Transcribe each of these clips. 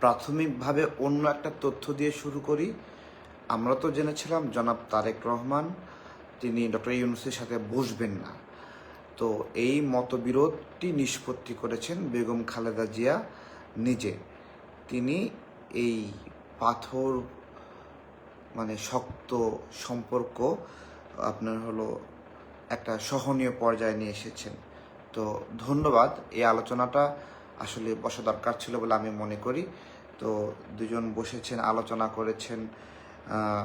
প্রাথমিকভাবে অন্য একটা তথ্য দিয়ে শুরু করি। আমরা তো জেনেছিলাম জনাব তারেক রহমান, তিনি ডক্টর ইউনুসের সাথে বসবেন না। তো এই মতবিরোধটি নিষ্পত্তি করেছেন বেগম খালেদা জিয়া নিজে। তিনি এই পাথর মানে শক্ত সম্পর্ক আপনার হলো একটা সহনীয় পর্যায়ে নিয়ে এসেছেন। তো ধন্যবাদ, এই আলোচনাটা আসলে বসা দরকার ছিল বলে আমি মনে করি। তো দুজন বসেছেন, আলোচনা করেছেন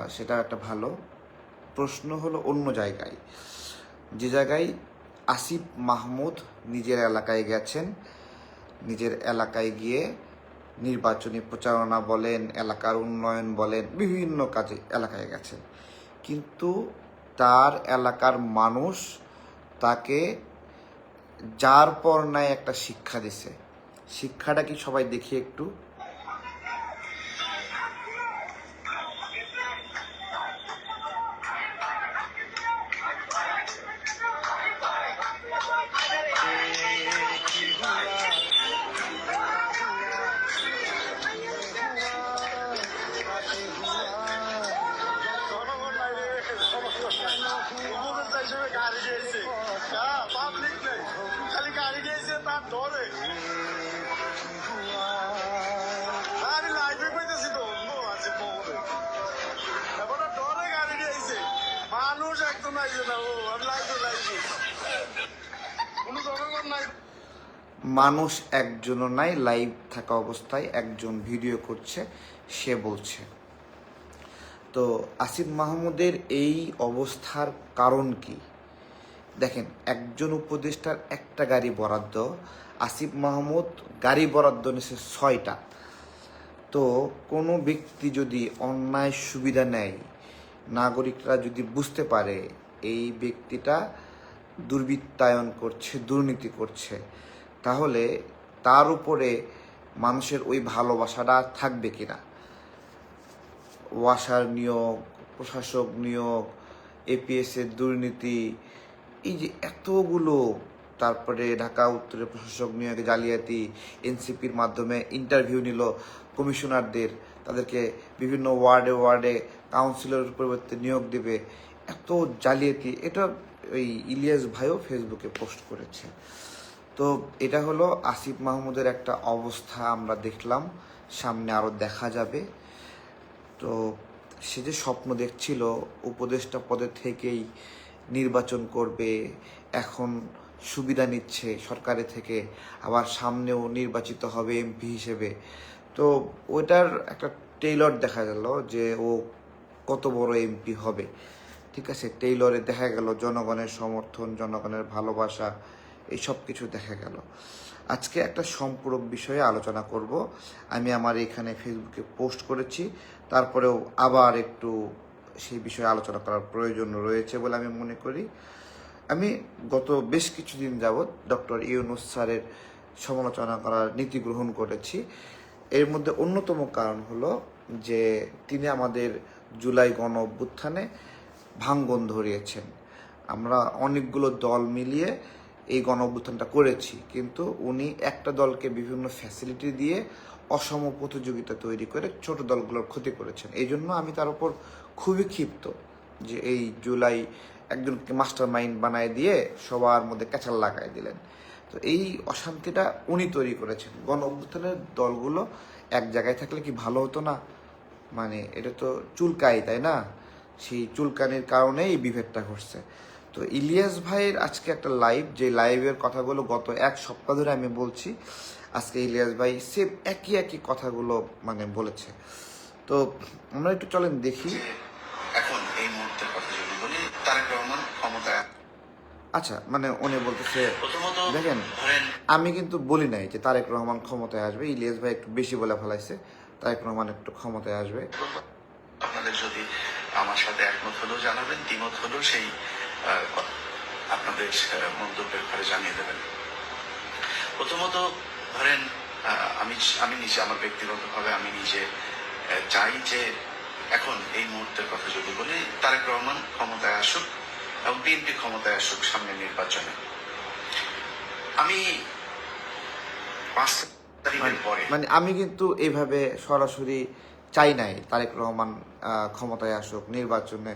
সেটা একটা ভালো। প্রশ্ন হলো অন্য জায়গায়। যে জায়গায় আসিফ মাহমুদ নিজের এলাকায় গেছেন, নিজের এলাকায় গিয়ে নির্বাচনী প্রচারণা বলেন, এলাকার উন্নয়ন বলেন, বিভিন্ন কাজে এলাকায় গেছেন। কিন্তু তার এলাকার মানুষ তাকে যার পর নাই একটা শিক্ষা দিছে। শিক্ষাটা কি সবাই দেখি একটু? মানুষ একজনও নাই লাইভ থাকা অবস্থায় একজন ভিডিও করছে, সে বলছে। তো আসিফ মাহমুদের এই অবস্থার কারণ কি? দেখেন, একজন উপদেষ্টার একটা গাড়ি বরাদ্দ, আসিফ মাহমুদ গাড়ি বরাদ্দ নিছে ছয়টা। তো কোনো ব্যক্তি যদি অন্যায় সুবিধা নেয় নাগরিকরা যদি বুঝতে পারে এই ব্যক্তিটা দুর্বৃত্তায়ন করছে, দুর্নীতি করছে, তাহলে তার উপরে মানুষের ওই ভালোবাসাটা থাকবে কিনা? ওয়াসার নিয়োগ, প্রশাসক নিয়োগ, এপিএসের দুর্নীতি, এই যে এতগুলো, তারপরে ঢাকা উত্তরে প্রশাসক নিয়োগে জালিয়াতি, এনসিপির মাধ্যমে ইন্টারভিউ নিল কমিশনারদের তাদেরকে বিভিন্ন ওয়ার্ডে ওয়ার্ডে কাউন্সিলরের পরিবর্তে নিয়োগ দেবে। এত জালিয়াতি, এটা ওই ইলিয়াস ভাইও ফেসবুকে পোস্ট করেছে। তো এটা হলো আসিফ মাহমুদের একটা অবস্থা আমরা দেখলাম, সামনে আরও দেখা যাবে। তো সে যে স্বপ্ন দেখছিল, উপদেষ্টা পদে থেকেই নির্বাচন করবে, এখন সুবিধা নিচ্ছে সরকারের থেকে, আবার সামনেও নির্বাচিত হবে এমপি হিসেবে। তো ওইটার একটা টেইলর দেখা গেল যে ও কত বড় এমপি হবে। ঠিক আছে? টেইলরে দেখা গেল, জনগণের সমর্থন, জনগণের ভালোবাসা, এই সব কিছু দেখা গেল। আজকে একটা সম্পূরক বিষয়ে আলোচনা করব। আমি আমার এখানে ফেসবুকে পোস্ট করেছি। তারপরেও আবার একটু সেই বিষয়ে আলোচনা করার প্রয়োজন রয়েছে বলে আমি মনে করি। আমি গত বেশ কিছুদিন যাবৎ ডক্টর ইউনুস স্যারের সমালোচনা করার নীতি গ্রহণ করেছি। এর মধ্যে অন্যতম কারণ হলো যে তিনি আমাদের জুলাই গণ অভ্যুত্থানে ভাঙ্গন ধরিয়েছেন। আমরা অনেকগুলো দল মিলিয়ে এই গণ অভ্যুত্থানটা করেছি, কিন্তু উনি একটা দলকে বিভিন্ন ফ্যাসিলিটি দিয়ে অসম প্রতিযোগিতা তৈরি করে ছোট দলগুলোর ক্ষতি করেছেন। এই জন্য আমি তার উপর খুবই ক্ষিপ্ত যে এই জুলাই একজনকে মাস্টার মাইন্ড বানায় দিয়ে সবার মধ্যে ক্যাচাল লাগাই দিলেন। তো এই অশান্তিটা উনি তৈরি করেছেন। গণ অভ্যুত্থানের দলগুলো এক জায়গায় থাকলে কি ভালো হতো না? মানে এটা তো চুলকাই তাই না? সেই চুলকানির কারণেই এই বিভেদটা ঘটছে। তো ইলিয়াস ভাইয়ের আজকে একটা লাইভ যে লাইভের কথাগুলো গত এক সপ্তাহ ধরে আমি বলছি, আজকে ইলিয়াস ভাই সেম একই একই কথাগুলো মানে বলেছে। তো আমরা একটু চলেন দেখি। এখন এই মুহূর্তের কথা যদি বলি, তারেক আচ্ছা মানে উনি বলতেছে প্রথমত দেখেন আমি কিন্তু বলি নাই যে তারেক রহমান ক্ষমতায় আসবে ইলিয়াস ভাই একটু বেশি বলে ফেলাইছে তারেক রহমান একটু ক্ষমতায় আসবে। আপনাদের যদি আমার সাথে একমত হলেও জানাবেন দ্বিমত হলেও সেই আপনাদের মন্তব্যের ঘরে জানিয়ে দেবেন। প্রথমত ধরেন আমি আমি নিজে আমার ব্যক্তিগতভাবে আমি নিজে চাই যে এখন এই মুহূর্তের কথা যদি বলি তারেক রহমান ক্ষমতায় আসুক এবং বিএনপি ক্ষমতায় আসুক সামনের নির্বাচনে। আমি পাঁচ তারিখের পরে মানে আমি কিন্তু এইভাবে সরাসরি চাই নাই তারেক রহমান ক্ষমতায় আসুক নির্বাচনে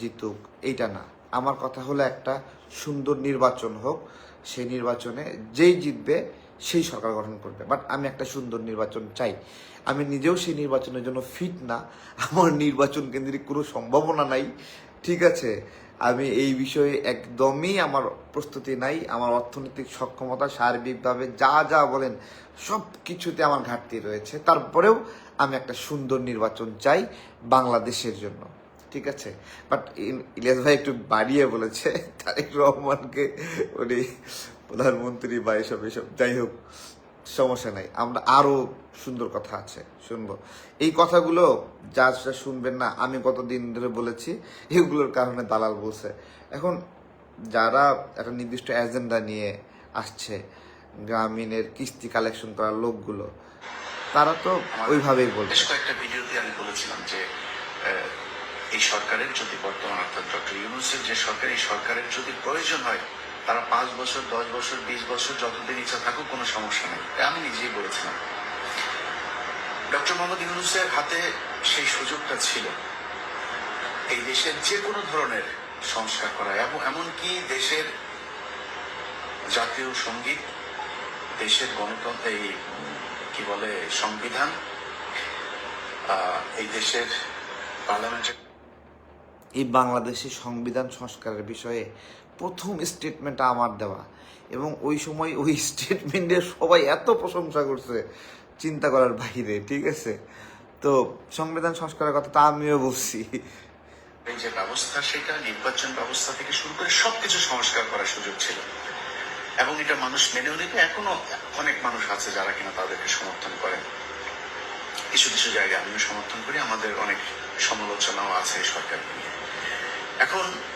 জিতুক এইটা না। আমার কথা হলো একটা সুন্দর নির্বাচন হোক সেই নির্বাচনে যেই জিতবে সেই সরকার গঠন করবে। বাট আমি একটা সুন্দর নির্বাচন চাই। আমি নিজেও সেই নির্বাচনের জন্য ফিট না আমার নির্বাচন কেন্দ্রিক কোনো সম্ভাবনা নাই ঠিক আছে? আমি এই বিষয়ে একদমই আমার প্রস্তুতি নাই, আমার অর্থনৈতিক সক্ষমতা, সার্বিকভাবে যা যা বলেন সব কিছুতে আমার ঘাটতি রয়েছে। তারপরেও আমি একটা সুন্দর নির্বাচন চাই বাংলাদেশের জন্য, ঠিক আছে? বাট ইলিয়াস ভাই একটু বাড়িয়ে বলেছে, তারেক রহমানকে, উনি প্রধানমন্ত্রী বা এসব এসব, যাই হোক। সমস্যা নাই। আমরা আরও সুন্দর কথা আছে শুনব। এই কথাগুলো যা যা শুনবেন না আমি কতদিন ধরে বলেছি এগুলোর কারণে দালাল বলছে। এখন যারা একটা নির্দিষ্ট এজেন্ডা নিয়ে আসছে গ্রামীণের কিস্তি কালেকশন করার লোকগুলো তারা তো ওইভাবেই বেশ কয়েকটা ভিডিওতে আমি বলেছিলাম যে এই সরকারের যদি বর্তমান অর্থাৎ ডক্টর ইউনুসের যে সরকার এই সরকারের যদি প্রয়োজন হয় তারা পাঁচ বছর, দশ বছর, বিশ বছর যতদিন ইচ্ছা থাকুক, কোনো সমস্যা নেই। আমি নিজেই বলেছিলাম। ডক্টর মোহাম্মদ ইউনুসের হাতে সেই সুযোগটা ছিল এই দেশের যে কোনো ধরনের সংস্কার করা এবং এমনকি দেশের জাতীয় সংগীত, দেশের গণতন্ত্র, এই কি বলে, সংবিধান এই দেশের পার্লামেন্টের এই বাংলাদেশের সংবিধান সংস্কারের বিষয়ে প্রথম স্টেটমেন্টটা আমার দেওয়া। এবং ওই সময় ওই স্টেটমেন্টের সবাই এত প্রশংসা করছে চিন্তা করার বাইরে ঠিক আছে? তো সংবিধান সংস্কারের কথা তা আমিও বলছি। এই যে ব্যবস্থা সেটা, নির্বাচন ব্যবস্থা থেকে শুরু করে সবকিছু সংস্কার করার সুযোগ ছিল। এবং এটা মানুষ মেনেও নিতে এখনও অনেক মানুষ আছে যারা কিনা তাদেরকে সমর্থন করেন। কিছু কিছু জায়গায় আমিও সমর্থন করি, আমাদের অনেক সমালোচনাও আছে এই সরকারকে নিয়ে। এখন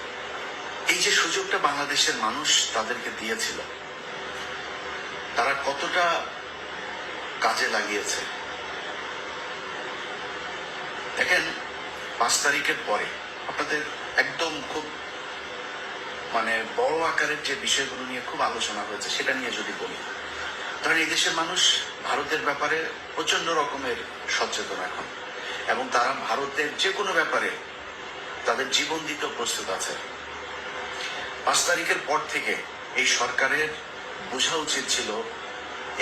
এই যে সুযোগটা বাংলাদেশের মানুষ তাদেরকে দিয়েছিল, তারা কতটা কাজে লাগিয়েছে? দেখেন, পাঁচ তারিখের পরে আপনাদের একদম খুব মানে বড় আকারের যে বিষয়গুলো নিয়ে খুব আলোচনা হয়েছে, সেটা নিয়ে যদি বলি ধরেন এই দেশের মানুষ ভারতের ব্যাপারে প্রচণ্ড রকমের সচেতন এখন। এবং তারা ভারতের যে কোনো ব্যাপারে তাদের জীবন দিতেও প্রস্তুত আছে। পাঁচ তারিখের পর থেকে এই সরকারের বোঝা উচিত ছিল,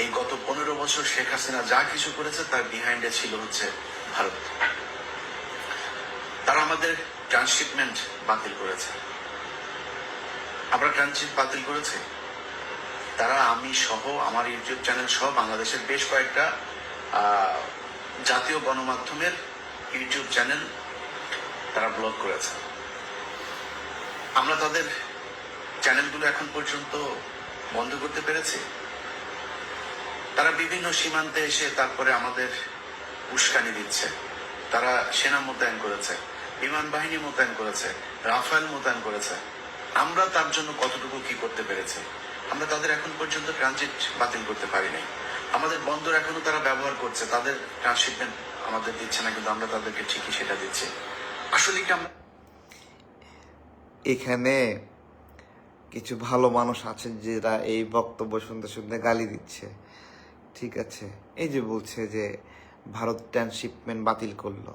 এই গত পনেরো বছর শেখ হাসিনা যা কিছু করেছে তার বিহাইন্ডে ছিল হচ্ছে ভারত। তারা আমাদের ট্রান্সশিপমেন্ট বাতিল করেছে। আমরা ট্রানজিট বাতিল করেছি। তারা, আমি সহ, আমার ইউটিউব চ্যানেল সহ বাংলাদেশের বেশ কয়েকটা জাতীয় গণমাধ্যমের ইউটিউব চ্যানেল তারা ব্লক করেছে। আমরা তাদের চ্যানেলগুলো এখন পর্যন্ত বন্ধ করতে পেরেছি। তারা বিভিন্ন সীমান্তে এসে তারপরে আমাদের উস্কানি দিচ্ছে। তারা সেনা মোতায়েন করেছে, বিমান বাহিনী মোতায়েন করেছে রাফেল মোতায়েন করেছে। আমরা তার জন্য কতটুকু কি করতে পেরেছি? আমরা তাদের এখন পর্যন্ত ট্রানজিট বাতিল করতে পারি নাই। আমাদের বন্দর এখনও তারা ব্যবহার করছে, তাদের ট্রান্সশিপমেন্ট আমাদের দিচ্ছে না, কিন্তু আমরা তাদেরকে ঠিকই সেটা দিচ্ছি। আসলে কি এখানে কিছু ভালো মানুষ আছেন যারা এই বক্তব্য শুনতে শুনতে গালি দিচ্ছে। ঠিক আছে? এই যে বলছে যে ভারত ট্রান্সশিপমেন্ট বাতিল করল।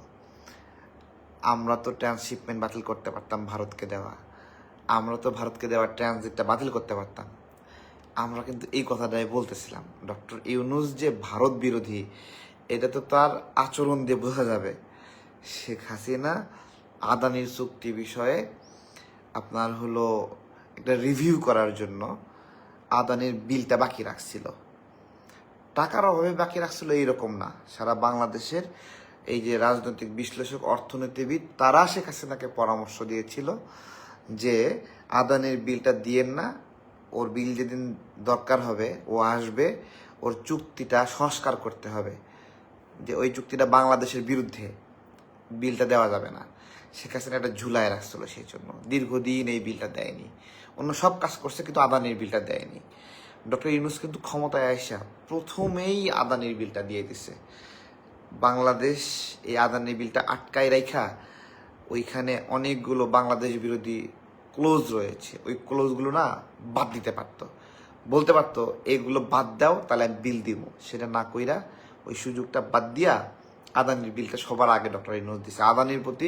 আমরা তো ট্রান্সশিপমেন্ট বাতিল করতে পারতাম ভারতকে দেওয়া। আমরা তো ভারতকে দেওয়া ট্রানজিটটা বাতিল করতে পারতাম। আমরা কিন্তু এই কথাটাই বলতেছিলাম। ডক্টর ইউনুস যে ভারত বিরোধী, এটা তো তার আচরণ দিয়ে বোঝা যাবে। শেখ হাসিনা আদানির চুক্তি বিষয়ে আপনার হলো একটা রিভিউ করার জন্য আদানির বিলটা বাকি রাখছিল। টাকার অভাবে বাকি রাখছিল এইরকম না। সারা বাংলাদেশের এই যে রাজনৈতিক বিশ্লেষক, অর্থনীতিবিদ, তারা শেখ হাসিনাকে পরামর্শ দিয়েছিল যে আদানির বিলটা দিয়েন না। ওর বিল যেদিন দরকার হবে, ও আসবে, ওর চুক্তিটা সংস্কার করতে হবে। যে ওই চুক্তিটা বাংলাদেশের বিরুদ্ধে বিলটা দেওয়া যাবে না। শেখ হাসিনা একটা ঝুলায় রাখছিল সেই জন্য। দীর্ঘদিন এই বিলটা দেয়নি। অন্য সব কাজ করছে কিন্তু আদানির বিলটা দেয়নি। ডক্টর ইউনুস কিন্তু ক্ষমতায় আসা প্রথমেই আদানির বিলটা দিয়ে দিছে। বাংলাদেশ এই আদানি বিলটা আটকায় রাখা ওইখানে অনেকগুলো বাংলাদেশ বিরোধী ক্লোজ রয়েছে। ওই ক্লোজগুলো না বাদ দিতে পারতো। বলতে পারতো, এগুলো বাদ দাও, তাহলে আমি বিল দিব। সেটা না কইরা ওই সুযোগটা বাদ দিয়া আদানির বিলটা সবার আগে ডক্টর ইউনুস দিছে। আদানির প্রতি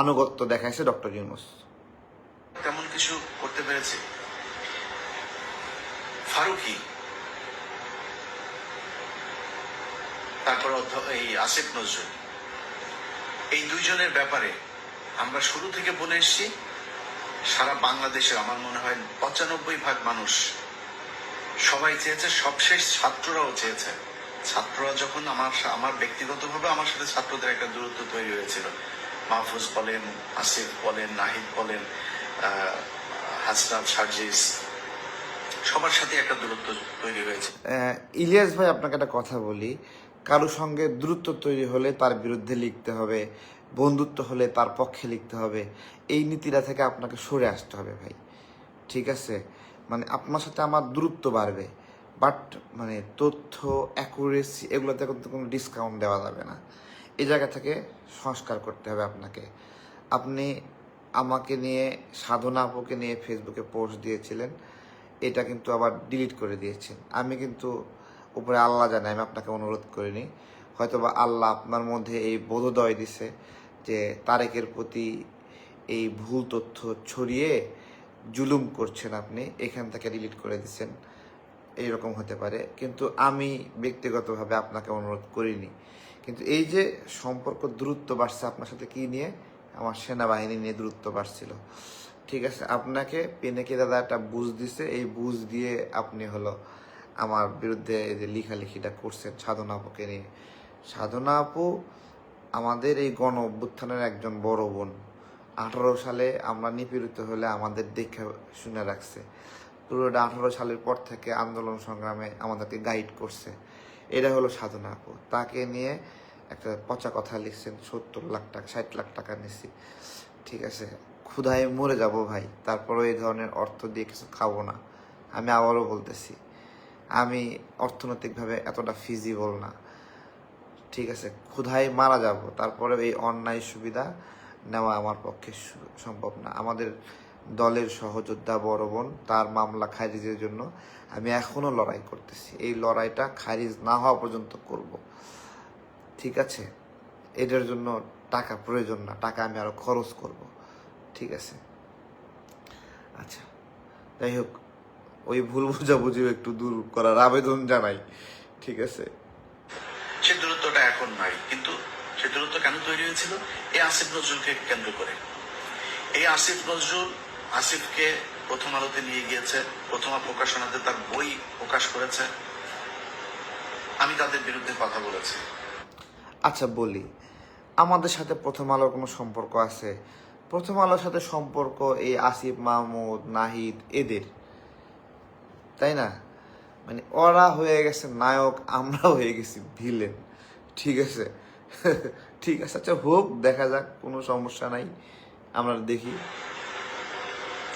আনুগত্য দেখাইছে ডক্টর ইউনুস। তেমন কিছু করতে পেরেছে? ফারুকি? তারপর এই আসিফ নজরুল। এই দুইজনের ব্যাপারে আমরা শুরু থেকে বলে এসেছি, সারা বাংলাদেশের আমার মনে হয় পঁচানব্বই ভাগ মানুষ সবাই চেয়েছে, সবশেষ ছাত্ররাও চেয়েছে। ছাত্ররা যখন আমার আমার ব্যক্তিগতভাবে আমার সাথে ছাত্রদের একটা দূরত্ব তৈরি হয়েছিল। মাহফুজ বলেন, আসিফ বলেন, নাহিদ বলেন হাসনাত, সার্জিস, সবার সাথে একটা দূরত্ব তৈরি হয়েছে। ইলিয়াস ভাই, আপনাকে একটা কথা বলি। কারও সঙ্গে দূরত্ব তৈরি হলে তার বিরুদ্ধে লিখতে হবে, বন্ধুত্ব হলে তার পক্ষে লিখতে হবে। এই নীতিটা থেকে আপনাকে সরে আসতে হবে ভাই। ঠিক আছে? মানে আপনার সাথে আমার দূরত্ব বাড়বে। বাট মানে তথ্য অ্যাকুরেসি এগুলোতে কিন্তু কোনো ডিসকাউন্ট দেওয়া যাবে না। এই জায়গা থেকে সংস্কার করতে হবে আপনাকে। আপনি আমাকে নিয়ে, সাধনা আপুকে নিয়ে ফেসবুকে পোস্ট দিয়েছিলেন। এটা কিন্তু আবার ডিলিট করে দিয়েছেন। আমি কিন্তু উপরে আল্লাহ জানে, আমি আপনাকে অনুরোধ করিনি। হয়তোবা আল্লাহ আপনার মধ্যে এই বোধোদয় দিছে যে তারেকের প্রতি এই ভুল তথ্য ছড়িয়ে জুলুম করছেন আপনি, এখান থেকে ডিলিট করে দিচ্ছেন এইরকম হতে পারে, কিন্তু আমি ব্যক্তিগতভাবে আপনাকে অনুরোধ করিনি। কিন্তু এই যে সম্পর্ক দূরত্ব বাড়ছে আপনার সাথে কি নিয়ে? আমার সেনাবাহিনী নিয়ে দূরত্ব বাড়ছিল। ঠিক আছে, আপনাকে পেনেকে দাদা একটা বুঝ দিছে, এই বুঝ দিয়ে আপনি হলো আমার বিরুদ্ধে এই যে লেখালেখিটা করছেন সাধনা আপুকে নিয়ে। সাধনা আপু আমাদের এই গণ অভ্যুত্থানের একজন বড় বোন। আঠারো সালে আমরা নিপীড়িত হলে আমাদের দেখে শুনে রাখছে। পুরোটা আঠারো সালের পর থেকে আন্দোলন সংগ্রামে আমাদেরকে গাইড করছে। এটা হলো সাধনা আপু। তাকে নিয়ে একটা পচা কথা লিখছেন, সত্তর লাখ টাকা, ষাট লাখ টাকা নিছি। ঠিক আছে, ক্ষুধায় মরে যাব ভাই, তারপরেও এই ধরনের অর্থ দিয়ে কিছু খাব না। আমি আবারও বলতেছি, আমি অর্থনৈতিকভাবে এতটা ফিজিবল না। ঠিক আছে, ক্ষুধায় মারা যাব তারপরে এই অন্যায় সুবিধা নেওয়া আমার পক্ষে সম্ভব না। আমাদের দলের সহযোদ্ধা বড় বোন, তার মামলা খারিজের জন্য আমি এখনও লড়াই করতেছি। এই লড়াইটা খারিজ না হওয়া পর্যন্ত করব। ঠিক আছে? এটার জন্য টাকা প্রয়োজন না। টাকা আমি আরও খরচ করব। ঠিক আছে? আচ্ছা যাই হোক, ওই ভুল বুঝাবুঝিও একটু দূর করার আবেদন জানাই। ঠিক আছে? সে দূরত্বটা এখন নাই, কিন্তু সে দূরত্ব কেন তৈরি হয়েছিল? এই আসিফ নজরুলকে কেন্দ্র করে। এই আসিফ নজরুল আসিফকে প্রথম আলোতে নিয়ে গিয়েছে, প্রথমা প্রকাশনাতে তার বই প্রকাশ করেছে। আমি তাদের বিরুদ্ধে কথা বলেছি। আচ্ছা বলি। আমাদের সাথে প্রথম আলোর কোনো সম্পর্ক আছে? প্রথম আলোর সাথে সম্পর্ক এই আসিফ, মাহমুদ, নাহিদ, এদের। তাই না? মানে ওরা হয়ে গেছে নায়ক, আমরা হয়ে গেছি ভিলেন। ঠিক আছে? ঠিক আছে আচ্ছা হোক, দেখা যাক, কোনো সমস্যা নাই। আমরা দেখি।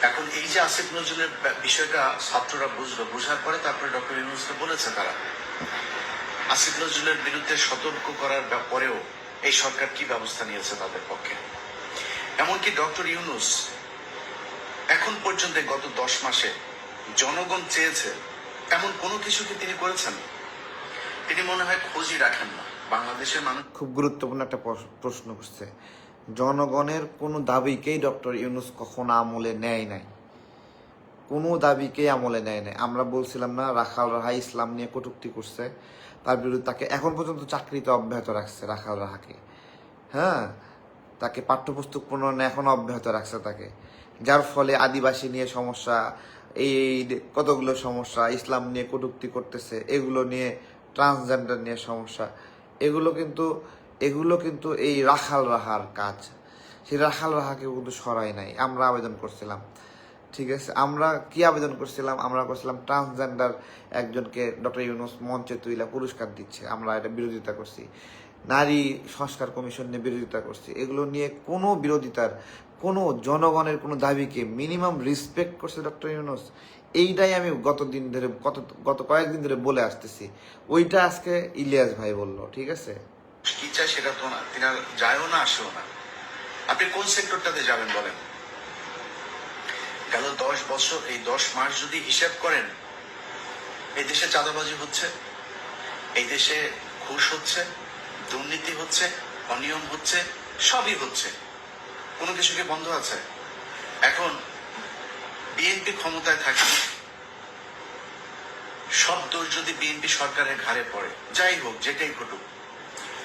এখন এই যে আসিফ নজরুলের বিষয়টা ছাত্ররা বুঝলো, বুঝার পরে তারপরে ডক্টর ইউনুসকে বলেছে তারা। আসিফ নজরুলের বিরুদ্ধে সতর্ক করার পরেও এই সরকার কি ব্যবস্থা নিয়েছে তাদের পক্ষে? এমনকি ডক্টর ইউনুস এখন পর্যন্ত গত দশ মাসে জনগণ চেয়েছে এমন কোনো কিছু কি তিনি করেছেন? তিনি মনে হয় খোঁজই রাখেন না। বাংলাদেশের মানুষ খুব গুরুত্বপূর্ণ একটা প্রশ্ন করছে। জনগণের কোনো দাবিকেই ডক্টর ইউনুস কখনো আমলে নেয় নাই। কোনো দাবিকেই আমলে নেয় নাই। আমরা বলছিলাম না, রাখাল রাহা ইসলাম নিয়ে কটূক্তি করছে, তার বিরুদ্ধে তাকে এখন পর্যন্ত চাকরিতে অব্যাহত রাখছে রাখাল রাহাকে। হ্যাঁ তাকে পাঠ্যপুস্তক প্রণয়নে এখনও অব্যাহত রাখছে তাকে। যার ফলে আদিবাসী নিয়ে সমস্যা, এই এই কতগুলো সমস্যা, ইসলাম নিয়ে কটূক্তি করতেছে, এগুলো নিয়ে ট্রান্সজেন্ডার নিয়ে সমস্যা, এগুলো কিন্তু এগুলো কিন্তু এই রাখাল রাহার কাজ। সেই রাখাল রাহাকে কিন্তু সরাই নাই। আমরা আবেদন করছিলাম। ঠিক আছে? আমরা কি আবেদন করছিলাম? আমরা করছিলাম ট্রান্সজেন্ডার একজনকে ডক্টর ইউনুস মঞ্চে তুইলা পুরস্কার দিচ্ছে। আমরা এটা বিরোধিতা করছি। নারী সংস্কার কমিশন নিয়ে বিরোধিতা করছি। এগুলো নিয়ে কোনো বিরোধিতার, কোনো জনগণের কোনো দাবিকে মিনিমাম রেসপেক্ট করছে ডক্টর ইউনুস। এইটাই আমি গত দিন ধরে, গত গত কয়েকদিন ধরে বলে আসতেছি। ওইটা আজকে ইলিয়াস ভাই বলল। ঠিক আছে? কি চায় সেটা তো না তিনি যায়ও না, আসেও না। আপনি কোন সেক্টরটাতে যাবেন বলেন? গেল দশ বছর, এই দশ মাস যদি হিসাব করেন, এই দেশে চাঁদাবাজি হচ্ছে, এই দেশে ঘুষ হচ্ছে, দুর্নীতি হচ্ছে, অনিয়ম হচ্ছে, সবই হচ্ছে। কোনো কিছু কি বন্ধ আছে? এখন বিএনপি ক্ষমতায় থাকে, সব দোষ যদি বিএনপি সরকারের ঘাড়ে পড়ে, যাই হোক, যেটাই ঘটুক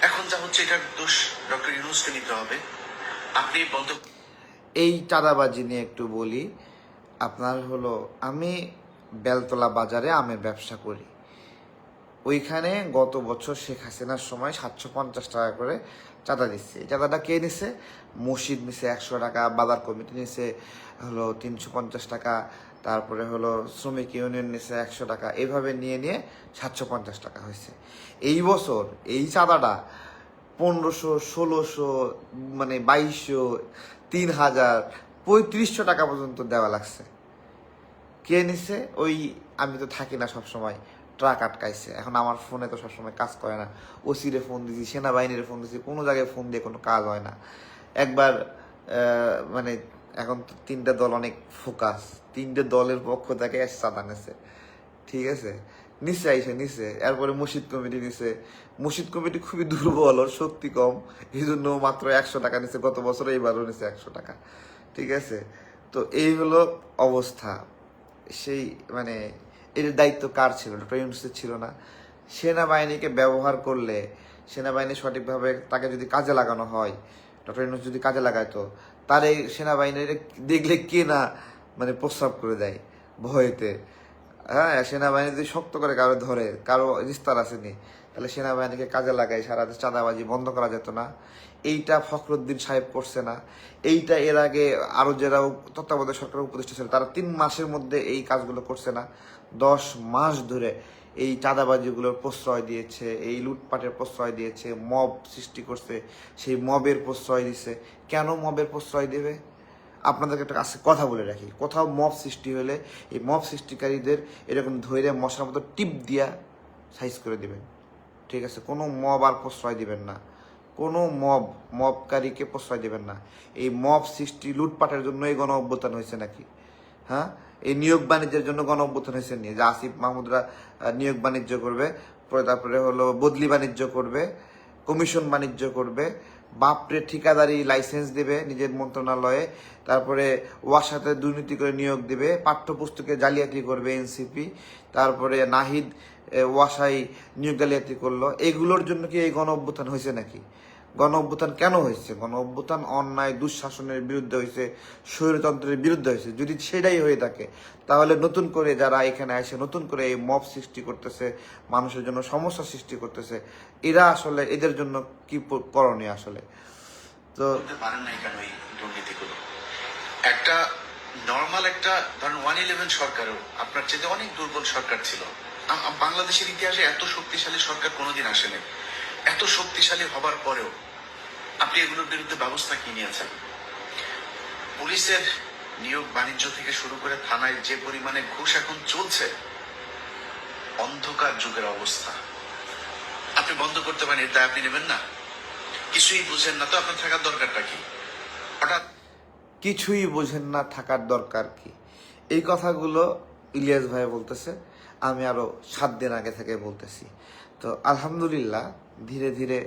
এখন যা হচ্ছে, এটার দোষ ডক্টর ইউনুসকে নিতে হবে। আপনি বন্ধ এই চাঁদাবাজি নিয়ে একটু বলি। আপনার হলো, আমি বেলতলা বাজারে আমের ব্যবসা করি। ওইখানে গত বছর শেখ হাসিনার সময় সাতশো পঞ্চাশ টাকা করে চাঁদা দিচ্ছে। চাঁদাটা কে নিছে? মসজিদ নিছে একশো টাকা, বাজার কমিটি নিছে হলো তিনশো পঞ্চাশ টাকা তারপরে হলো শ্রমিক ইউনিয়ন নিছে একশো টাকা। এভাবে নিয়ে নিয়ে সাতশো পঞ্চাশ টাকা হয়েছে। এই বছর এই চাঁদাটা পনেরোশো, ষোলোশো মানে বাইশশো, তিন হাজার, পঁয়ত্রিশশো টাকা পর্যন্ত দেওয়া লাগছে। কে নিছে? ওই আমি তো থাকি না সব সময় ট্রাক আটকাইছে। এখন আমার ফোনে তো সবসময় কাজ করে না। ওসিরে ফোন দিছি, সেনাবাহিনীর ফোন দিছি, কোনো জায়গায় ফোন দিয়ে কোনো কাজ হয় না। একবার মানে এখন তো তিনটা দল অনেক ফোকাস তিনটে দলের পক্ষ থেকে চাঁদা নেছে। ঠিক আছে? নিচে আইসে নিচে এরপরে মসজিদ কমিটি নিছে। মসজিদ কমিটি খুবই দুর্বল, ওর শক্তি কম। এই জন্য মাত্র একশো টাকা নিছে। গত বছর এইবারও নিছে একশো টাকা। ঠিক আছে? তো এই হলো অবস্থা। সেই মানে এর দায়িত্ব কার ছিল? ডক্টর ইউনুসের ছিল না। সেনাবাহিনীকে ব্যবহার করলে, সেনাবাহিনী সঠিকভাবে তাকে যদি কাজে লাগানো হয়, ডক্টর ইউনুস যদি কাজে লাগাইতো তার এই সেনাবাহিনীর দেখলে কে না মানে প্রস্রাব করে দেয় ভয়েতে। হ্যাঁ সেনাবাহিনী যদি শক্ত করে কারও ধরে, কারও নিস্তার আসেনি, তাহলে সেনাবাহিনীকে কাজে লাগাই সারা দেশ চাঁদাবাজি বন্ধ করা যেত না। এইটা ফখরুদ্দিন সাহেব করছে না। এইটা এর আগে আরও যারা তত্ত্বাবধায়ক সরকারের উপদেষ্টা ছিল, তারা তিন মাসের মধ্যে এই কাজগুলো করছে না। দশ মাস ধরে এই চাঁদাবাজিগুলোর প্রশ্রয় দিয়েছে, এই লুটপাটের প্রশ্রয় দিয়েছে, মব সৃষ্টি করছে, সেই মবের প্রশ্রয় দিছে। কেন মবের প্রশ্রয় দেবে? আপনাদেরকে একটা কাছে কথা বলে রাখি। কোথাও মব সৃষ্টি হলে এই মব সৃষ্টিকারীদের এরকম ধৈর্য, মশার মতো টিপ দিয়া সাইজ করে দিবেন। ঠিক আছে, কোনো মব আর প্রশ্রয় দিবেন না। কোনো মব, মবকারীকে প্রশ্রয় দেবেন না। এই মব সৃষ্টি লুটপাটের জন্য এই গণ অভ্যুত্থান হয়েছে নাকি? হ্যাঁ? এই নিয়োগ বাণিজ্যের জন্য গণ অভ্যুত্থান হয়েছে নিয়ে। যে আসিফ মাহমুদরা নিয়োগ বাণিজ্য করবে, পরে তারপরে হলো বদলি বাণিজ্য করবে, কমিশন বাণিজ্য করবে, বাপরে ঠিকাদারি লাইসেন্স দেবে নিজের মন্ত্রণালয়ে, তারপরে ওয়াসাতে দুর্নীতি করে নিয়োগ দেবে, পাঠ্যপুস্তকে জালিয়াতি করবে এনসিপি, তারপরে নাহিদ ওয়াসাই নিয়োগ জালিয়াতি করল। এগুলোর জন্য কি এই গণ অভ্যুত্থান হয়েছে নাকি? গণ অভ্যুত্থান কেন হয়েছে? গণ অভ্যুত্থান অন্যায়, দুঃশাসনের বিরুদ্ধে হয়েছে, স্বৈরতন্ত্রের বিরুদ্ধে হয়েছে। যদি সেটাই হয়ে থাকে, তাহলে নতুন করে যারা এখানে আসে, নতুন করে এই মব সৃষ্টি করতেছে, মানুষের জন্য সমস্যা সৃষ্টি করতেছে, এরা আসলে এদের জন্য কি করণীয় আসলে? তো একটা নর্মাল একটা, ধরেন ওয়ান ইলেভেন সরকারও আপনার চেয়ে অনেক দুর্বল সরকার ছিল। বাংলাদেশের ইতিহাসে এত শক্তিশালী সরকার কোনোদিন আসেনি এত শক্তিশালী হবার পরেও আপনি এগুলোর বিরুদ্ধে ব্যবস্থা কি নিয়েছেন? পুলিশের নিয়োগ বাণিজ্য থেকে শুরু করে থানায় যে পরিমাণে ঘুষ এখন চলছে, অন্ধকার যুগের অবস্থা। আপনি বন্ধ করতে পারেন, এর দায় আপনি নেবেন না। কিছুই বুঝেন না, তো আপনার থাকার দরকারটা কি? হঠাৎ কিছুই বোঝেন না, থাকার দরকার কি? এই কথাগুলো ইলিয়াস ভাই বলতেছে, আমি আরও সাত দিন আগে থেকে বলতেছি। তো আলহামদুলিল্লাহ, ধীরে ধীরে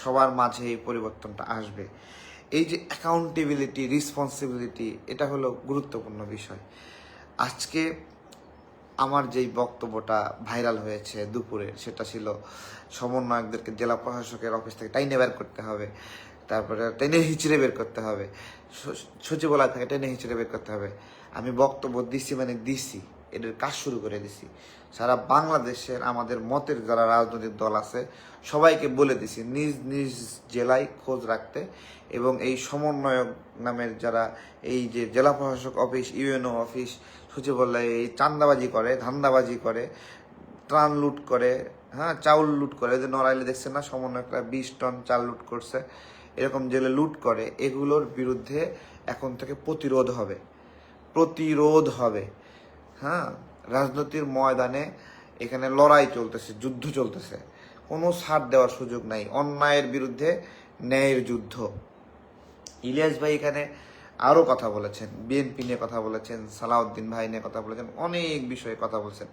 সবার মাঝে এই পরিবর্তনটা আসবে। এই যে অ্যাকাউন্টেবিলিটি রেসপন্সিবিলিটি এটা হলো গুরুত্বপূর্ণ বিষয়। আজকে আমার যেই বক্তব্যটা ভাইরাল হয়েছে দুপুরে, সেটা ছিল সমন্বয়কদেরকে জেলা প্রশাসকের অফিস থেকে টাইনে বের করতে হবে, তারপরে টেনে হিচড়ে বের করতে হবে সচিবালয় থেকে টেনে হিচড়ে বের করতে হবে। আমি বক্তব্য দিছি মানে দিছি। এদের কাজ শুরু করে দিছি। সারা বাংলাদেশের আমাদের মতের যারা রাজনৈতিক দল আছে, সবাইকে বলে দিছি নিজ নিজ জেলায় খোঁজ রাখতে এবং এই সমন্বয়ক নামের যারা এই যে জেলা প্রশাসক অফিস, ইউএনও অফিস, সচিবালয়ে এই চান্দাবাজি করে, ধান্দাবাজি করে, ত্রাণ লুট করে হ্যাঁ চাউল লুট করে যে নড়াইলে দেখছেন না, সমন্বয়করা বিশ টন চাল লুট করছে, এরকম জেলে লুট করে, এগুলোর বিরুদ্ধে এখন থেকে প্রতিরোধ হবে। প্রতিরোধ হবে। হ্যাঁ রাজনীতির ময়দানে এখানে লড়াই চলতেছে, যুদ্ধ চলতেছে। কোনো ছাড় দেওয়ার সুযোগ নাই। অন্যায়ের বিরুদ্ধে ন্যায়ের যুদ্ধ। ইলিয়াস ভাই এখানে আরও কথা বলেছেন, বিএনপি নিয়ে কথা বলেছেন, সালাউদ্দিন ভাই নিয়ে কথা বলেছেন, অনেক বিষয়ে কথা বলছেন।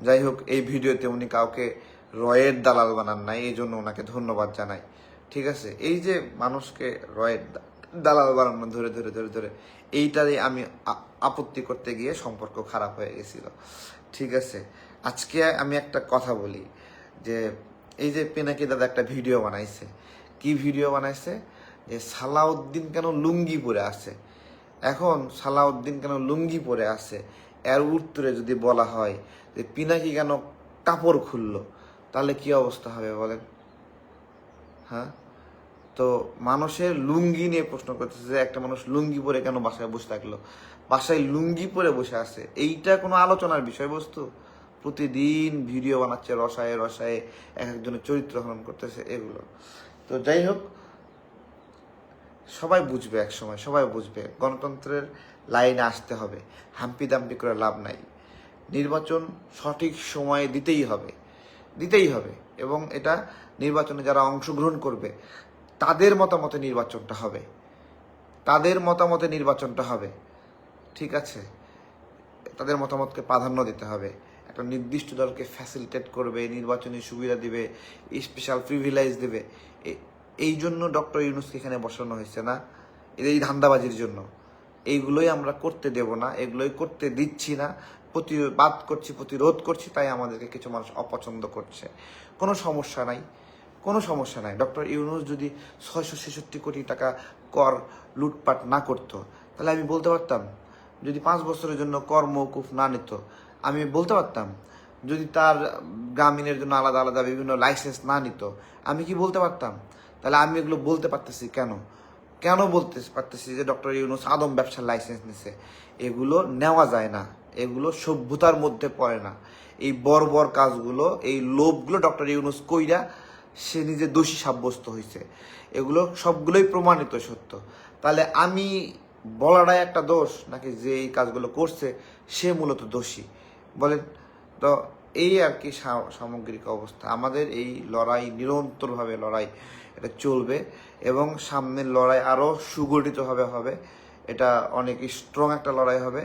যাই হোক, এই ভিডিওতে উনি কাউকে রয়ের দালাল বানান নাই এই জন্য ওনাকে ধন্যবাদ জানাই। ঠিক আছে? এই যে মানুষকে রয়ের দালাল বানানো ধরে ধরে ধরে ধরে। এইটারই আমি আপত্তি করতে গিয়ে সম্পর্ক খারাপ হয়ে গেছিল। ঠিক আছে? আজকে আমি একটা কথা বলি, যে এই যে পেনাকি দাদা একটা ভিডিও বানাইছে। কি ভিডিও বানাইছে? যে সালাউদ্দিন কেন লুঙ্গি পরে আছে? এখন সালাউদ্দিন কেন লুঙ্গি পরে আছে? এর উত্তরে যদি বলা হয় যে পিনাকি কেন কাপড় খুললো, তাহলে কি অবস্থা হবে বলেন? হ্যাঁ? তো মানুষের লুঙ্গি নিয়ে প্রশ্ন করতেছে যে একটা মানুষ লুঙ্গি পরে কেন বাসায় বসে থাকল? বাসায় লুঙ্গি পরে বসে আছে। এইটা কোনো আলোচনার বিষয়বস্তু? প্রতিদিন ভিডিও বানাচ্ছে, রসায়ে রসায়ে এক একজনের চরিত্র হরণ করতেছে এগুলো। তো যাই হোক, সবাই বুঝবে এক সময় সবাই বুঝবে। গণতন্ত্রের লাইনে আসতে হবে। হাম্পি দাম্পি করে লাভ নাই। নির্বাচন সঠিক সময়ে দিতেই হবে। দিতেই হবে এবং এটা নির্বাচনে যারা অংশগ্রহণ করবে তাদের মতামতে নির্বাচনটা হবে। তাদের মতামতে নির্বাচনটা হবে। ঠিক আছে? তাদের মতামতকে প্রাধান্য দিতে হবে। একটা নির্দিষ্ট দলকে ফ্যাসিলিটেট করবে, নির্বাচনী সুবিধা দিবে স্পেশাল প্রিভিলাইজ দেবে। এই জন্য ডক্টর ইউনুসকে এখানে বসানো হয়েছে না? এই ধান্দাবাজির জন্য। এইগুলোই আমরা করতে দেব না, এগুলোই করতে দিচ্ছি না। প্রতিবাদ করছি, প্রতিরোধ করছি, তাই আমাদেরকে কিছু মানুষ অপছন্দ করছে। কোনো সমস্যা নাই। কোনো সমস্যা নাই। ডক্টর ইউনুস যদি ছয়শো ছেষট্টি কোটি টাকা কর লুটপাট না করতো, তাহলে আমি বলতে পারতাম, যদি পাঁচ বছরের জন্য কর মৌকুফ না নিত, আমি বলতে পারতাম, যদি তার গ্রামীণের জন্য আলাদা আলাদা বিভিন্ন লাইসেন্স না নিত, আমি কি বলতে পারতাম? তাহলে আমি এগুলো বলতে পারতেছি কেন? কেন বলতে পারতেছি যে ডক্টর ইউনুস আদম ব্যবসার লাইসেন্স নিছে? এগুলো নেওয়া যায় না, এগুলো সভ্যতার মধ্যে পড়ে না। এই বর্বর কাজগুলো, এই লোভগুলো ডক্টর ইউনুস কইরা সে নিজে দোষী সাব্যস্ত হয়েছে এগুলো সবগুলোই প্রমাণিত সত্য। তাহলে আমি বলাটাই একটা দোষ, নাকি যে এই কাজগুলো করছে, সে মূলত দোষী? বলেন, তো এই আর কি সামগ্রিক অবস্থা। আমাদের এই লড়াই নিরন্তরভাবে লড়াই এটা চলবে, এবং সামনের লড়াই আরও সুগঠিতভাবে হবে। এটা অনেক স্ট্রং একটা লড়াই হবে।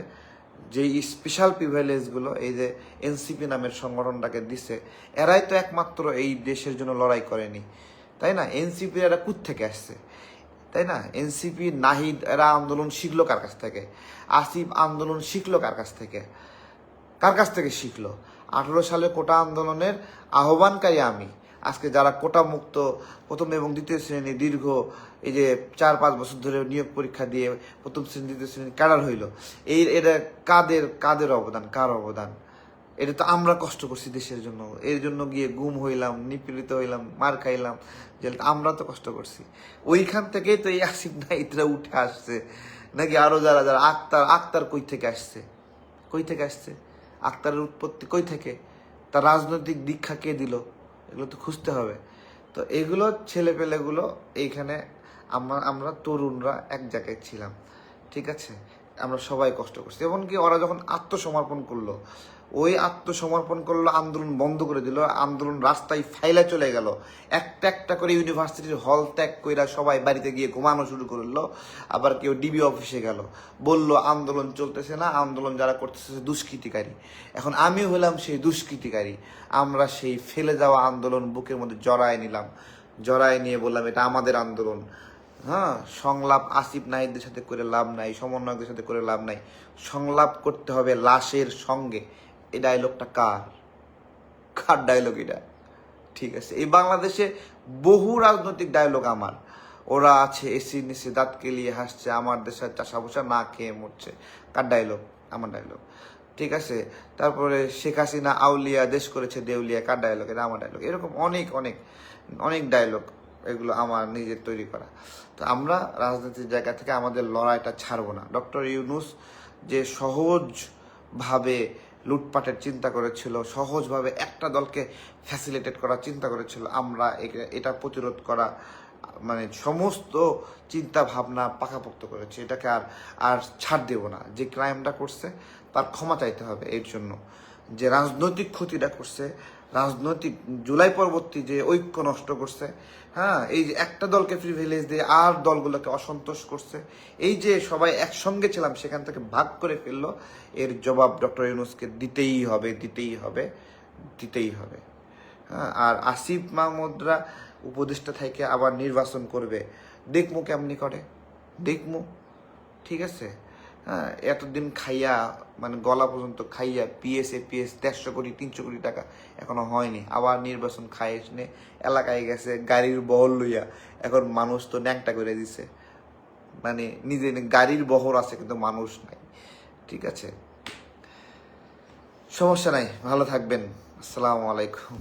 যে স্পেশাল প্রিভিলেজগুলো এই যে এনসিপি নামের সংগঠনটাকে দিছে, এরাই তো একমাত্র এই দেশের জন্য লড়াই করেনি। তাই না? এনসিপি এরা কুত থেকে আসছে? তাই না? এনসিপি নাহিদ, এরা আন্দোলন শিখলো কার কাছ থেকে? আসিফ আন্দোলন শিখলো কার কাছ থেকে? কার কাছ থেকে শিখলো? আঠেরো সালে কোটা আন্দোলনের আহ্বানকারী আমি। আজকে যারা কোটা মুক্ত প্রথম এবং দ্বিতীয় শ্রেণি, দীর্ঘ, এই যে চার, পাঁচ বছর ধরে নিয়োগ পরীক্ষা দিয়ে প্রথম শ্রেণি, দ্বিতীয় শ্রেণি ক্যাডার হইল, এই, এটা কাদের কাদের অবদান, কার অবদান? এটা তো আমরা কষ্ট করছি দেশের জন্য। এর জন্য গিয়ে গুম হইলাম, নিপীড়িত হইলাম, মার খাইলাম যে আমরা তো কষ্ট করছি। ওইখান থেকেই তো এই আসিফ নাইতরা উঠে আসছে। নাকি আরও যারা যারা, আক্তার আক্তার কই থেকে আসছে? কই থেকে আসছে? আক্তারের উৎপত্তি কই থেকে? তার রাজনৈতিক দীক্ষা কে দিল? এগুলো তো খুঁজতে হবে। তো এগুলো ছেলেপেলেগুলো এইখানে আমরা আমরা তরুণরা এক জায়গায় ছিলাম। ঠিক আছে? আমরা সবাই কষ্ট করছি। এমনকি ওরা যখন আত্মসমর্পণ করল ওই আত্মসমর্পণ করল, আন্দোলন বন্ধ করে দিল, আন্দোলন রাস্তায় ফাইলে চলে গেল। একটা একটা করে ইউনিভার্সিটির হল ত্যাগ কইরা সবাই বাড়িতে গিয়ে ঘুমানো শুরু করল, আবার কেউ ডিবি অফিসে গেল। বলল, আন্দোলন চলতেছে না, আন্দোলন যারা করতেছে দুষ্কৃতিকারী। এখন আমি হলাম সেই দুষ্কৃতিকারী। আমরা সেই ফেলে যাওয়া আন্দোলন বুকের মধ্যে জড়ায় নিলাম। জড়ায় নিয়ে বললাম, এটা আমাদের আন্দোলন। হ্যাঁ সংলাপ আসিফ নাহিদদের সাথে করে লাভ নাই, সমন্বয়কদের সাথে করে লাভ নাই। সংলাপ করতে হবে লাশের সঙ্গে। এই ডায়লগটা কার? কার ডায়লগ এটা? ঠিক আছে, এই বাংলাদেশে বহু রাজনৈতিক ডায়লগ আমার। ওরা আছে, এসি নিচে দাঁত কেলিয়ে হাসছে, আমার দেশের চাষা বসা না খেয়ে মরছে। কার ডায়লগ আমার ডায়লগ ঠিক আছে, তারপরে শেখ হাসিনা, আউলিয়া, দেশ করেছে দেউলিয়া, কার ডায়লগ এটা আমার ডায়লগ এরকম অনেক অনেক অনেক ডায়লগ এগুলো আমার নিজের তৈরি করা। তো আমরা রাজনীতির জায়গা থেকে আমাদের লড়াইটা ছাড়বো না। ডক্টর ইউনুস যে সহজভাবে লুটপাটের চিন্তা করেছিল, সহজভাবে একটা দলকে ফ্যাসিলিটেট করার চিন্তা করেছিল। আমরা এটা প্রতিরোধ করা মানে সমস্ত চিন্তা ভাবনা পাকাপোক্ত করেছে। এটাকে আর আর ছাড় দেব না। যে ক্রাইমটা করছে, তার ক্ষমা চাইতে হবে এর জন্য। যে রাজনৈতিক ক্ষতিটা করছে রাজনৈতিক জুলাই পরবর্তী যে ঐক্য নষ্ট করছে হ্যাঁ এই যে একটা দলকে প্রিভিলেজ দিয়ে আর দলগুলোকে অসন্তোষ করছে, এই যে সবাই একসঙ্গে ছিলাম, সেখান থেকে ভাগ করে ফেলল, এর জবাব ডক্টর ইউনুসকে দিতেই হবে দিতেই হবে দিতেই হবে। হ্যাঁ আর আসিফ মাহমুদরা উপদেষ্টা থেকে আবার নির্বাচন করবে। দেখমু কেমনি করে, দেখমু, ঠিক আছে? হ্যাঁ এতদিন খাইয়া মানে গলা পর্যন্ত খাইয়া পিএসএ, পিএস দেড়শো কোটি, তিনশো কোটি টাকা এখনও হয়নি। আবার নির্বাচন খাই এসে এলাকায় গেছে, গাড়ির বহর লইয়া। এখন মানুষ তো ন্যাংটা করে দিছে। মানে নিজে গাড়ির বহর আছে, কিন্তু মানুষ নাই। ঠিক আছে? সমস্যা নাই, ভালো থাকবেন। আসসালামু আলাইকুম।